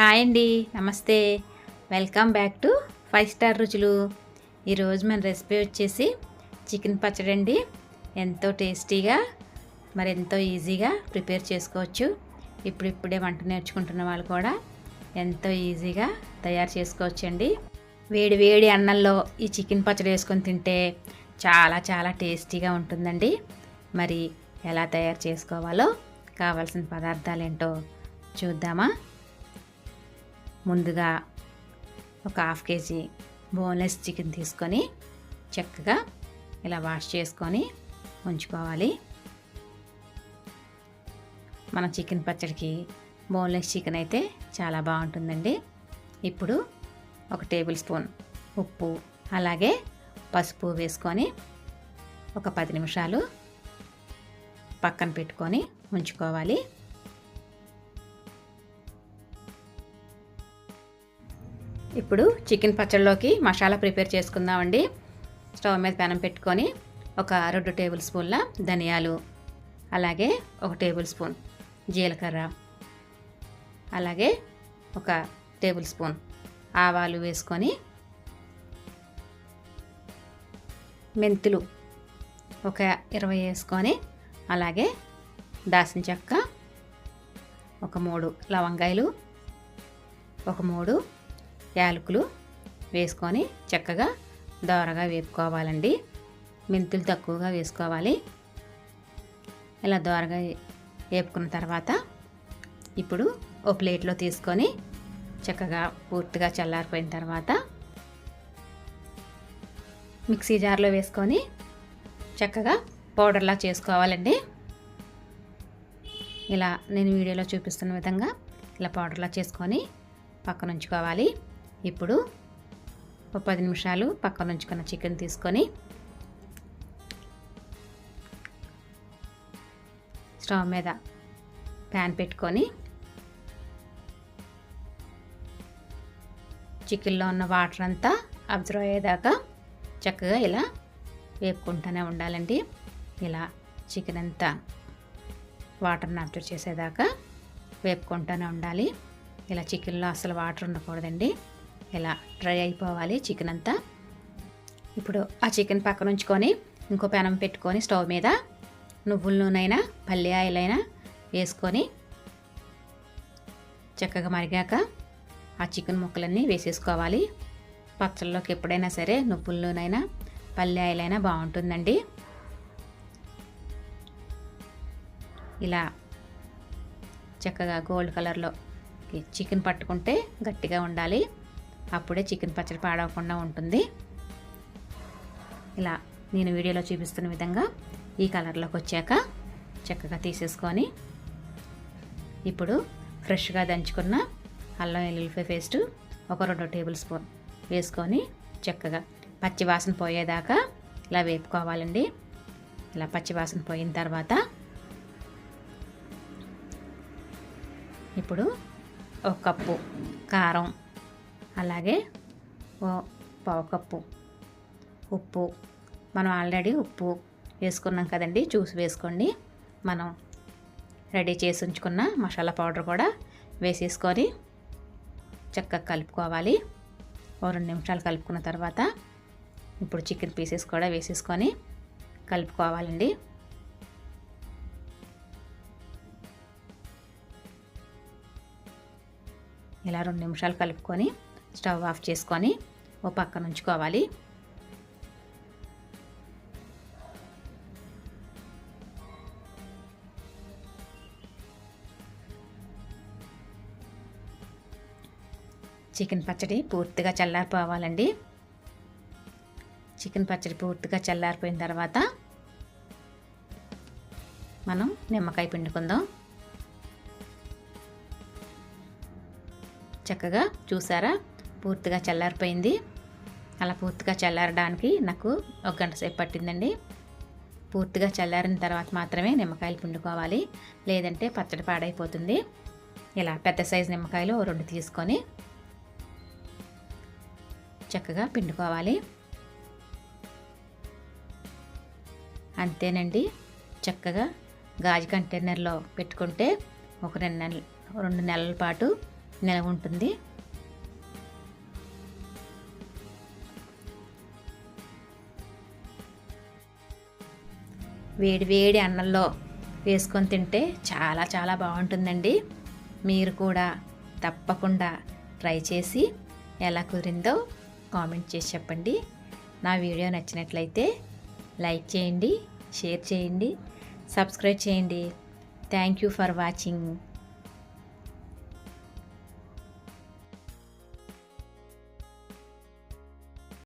Hi అండి నమస్తే. Welcome back to five star రుచులు. ఈరోజు మన రెసిపీ వచ్చేసి చికెన్ పచ్చడి అండి. ఎంతో టేస్టీగా మరి ఎంతో ఈజీగా ప్రిపేర్ చేసుకోవచ్చు. ఇప్పుడిప్పుడే వంట నేర్చుకుంటున్న వాళ్ళు కూడా ఎంతో ఈజీగా తయారు చేసుకోవచ్చు అండి. వేడి వేడి అన్నంలో ఈ చికెన్ పచ్చడి వేసుకొని తింటే చాలా చాలా టేస్టీగా ఉంటుందండి. మరి ఎలా తయారు చేసుకోవాలో కావాల్సిన పదార్థాలు ఏంటో చూద్దామా? ముందుగా ఒక హాఫ్ కేజీ బోన్లెస్ చికెన్ తీసుకొని చక్కగా ఇలా వాష్ చేసుకొని ఉంచుకోవాలి. మన చికెన్ పచ్చడికి బోన్లెస్ చికెన్ అయితే చాలా బాగుంటుందండి. ఇప్పుడు ఒక టేబుల్ స్పూన్ ఉప్పు అలాగే పసుపు వేసుకొని ఒక పది నిమిషాలు పక్కన పెట్టుకొని ఉంచుకోవాలి. ఇప్పుడు చికెన్ పచ్చడిలోకి మసాలా ప్రిపేర్ చేసుకుందామండి. స్టవ్ మీద పెనం పెట్టుకొని ఒక రెండు టేబుల్ స్పూన్ల ధనియాలు అలాగే ఒక టేబుల్ స్పూన్ జీలకర్ర అలాగే ఒక టేబుల్ స్పూన్ ఆవాలు వేసుకొని మెంతులు ఒక ఇరవై వేసుకొని అలాగే దాసిన చెక్క ఒక మూడు లవంగాయలు ఒక మూడు యాలకులు వేసుకొని చక్కగా దోరగా వేపుకోవాలండి. మెంతులు తక్కువగా వేసుకోవాలి. ఇలా దోరగా వేపుకున్న తర్వాత ఇప్పుడు ఓ ప్లేట్లో తీసుకొని చక్కగా పూర్తిగా చల్లారిపోయిన తర్వాత మిక్సీ జార్లో వేసుకొని చక్కగా పౌడర్లా చేసుకోవాలండి. ఇలా నేను వీడియోలో చూపిస్తున్న విధంగా ఇలా పౌడర్లా చేసుకొని పక్కన ఉంచుకోవాలి ఇప్పుడు ఒక పది నిమిషాలు పక్కన ఉంచుకున్న చికెన్ తీసుకొని స్టవ్ మీద ప్యాన్ పెట్టుకొని చికెన్లో ఉన్న వాటర్ అంతా అబ్జర్వ్ అయ్యేదాకా చక్కగా ఇలా వేపుకుంటూనే ఉండాలండి. ఇలా చికెన్ అంతా వాటర్ని అబ్జర్వ్ చేసేదాకా వేపుకుంటూనే ఉండాలి. ఇలా చికెన్లో అసలు వాటర్ ఉండకూడదండి. ఇలా డ్రై అయిపోవాలి చికెన్ అంతా? ఇప్పుడు ఆ చికెన్ పక్కన ఉంచుకొని ఇంకో పెనం పెట్టుకొని స్టవ్ మీద నువ్వుల నూనెైనా పల్లి ఆయిల్ అయినా వేసుకొని చక్కగా మరిగాక ఆ చికెన్ ముక్కలన్నీ వేసేసుకోవాలి. పచ్చళ్ళలోకి ఎప్పుడైనా సరే నువ్వుల నూనెైనా పల్లి ఆయిల్ అయినా బాగుంటుందండి. ఇలా చక్కగా గోల్డ్ కలర్లో చికెన్ పట్టుకుంటే గట్టిగా ఉండాలి. అప్పుడే చికెన్ పచ్చడి పాడవకుండా ఉంటుంది. ఇలా నేను వీడియోలో చూపిస్తున్న విధంగా ఈ కలర్లోకి వచ్చాక చక్కగా తీసేసుకొని ఇప్పుడు ఫ్రెష్గా దంచుకున్న అల్లం వెల్లుల్లిపాయ పేస్ట్ ఒక రెండు టేబుల్ స్పూన్ వేసుకొని చక్కగా పచ్చి వాసన పోయేదాకా ఇలా వేపుకోవాలండి. ఇలా పచ్చి వాసన పోయిన తర్వాత ఇప్పుడు ఒక కప్పు కారం అలాగే ఓ పావు కప్పు ఉప్పు. మనం ఆల్రెడీ ఉప్పు వేసుకున్నాం కదండి చూసి వేసుకోండి. మనం రెడీ చేసి ఉంచుకున్న మసాలా పౌడర్ కూడా వేసేసుకొని చక్కగా కలుపుకోవాలి. ఓ రెండు నిమిషాలు కలుపుకున్న తర్వాత ఇప్పుడు చికెన్ పీసెస్ కూడా వేసేసుకొని కలుపుకోవాలండి. ఇలా రెండు నిమిషాలు కలుపుకొని స్టవ్ ఆఫ్ చేసుకొని ఓ పక్కన ఉంచుకోవాలి. చికెన్ పచ్చడి పూర్తిగా చల్లారిపోవాలండి. చికెన్ పచ్చడి పూర్తిగా చల్లారిపోయిన తర్వాత మనం నిమ్మకాయ పిండుకుందాం. చక్కగా చూసారా? పూర్తిగా చల్లారిపోయింది. అలా పూర్తిగా చల్లారడానికి నాకు ఒక గంట సేపు పట్టిందండి. పూర్తిగా చల్లారిన తర్వాత మాత్రమే నిమ్మకాయలు పిండుకోవాలి. లేదంటే పచ్చడి పాడైపోతుంది. ఇలా పెద్ద సైజు నిమ్మకాయలు రెండు తీసుకొని చక్కగా పిండుకోవాలి. అంతేనండి. చక్కగా గాజు కంటైనర్లో పెట్టుకుంటే ఒక రెండు నెల రెండు నెలల పాటు నిలవ ఉంటుంది. వేడివేడి అన్నంలో వేసుకొని తింటే చాలా చాలా బాగుంటుందండి. మీరు కూడా తప్పకుండా ట్రై చేసి ఎలా కుదిరిందో కామెంట్ చేసి చెప్పండి. నా వీడియో నచ్చినట్లయితే లైక్ చేయండి షేర్ చేయండి సబ్స్క్రైబ్ చేయండి. Thank you for watching.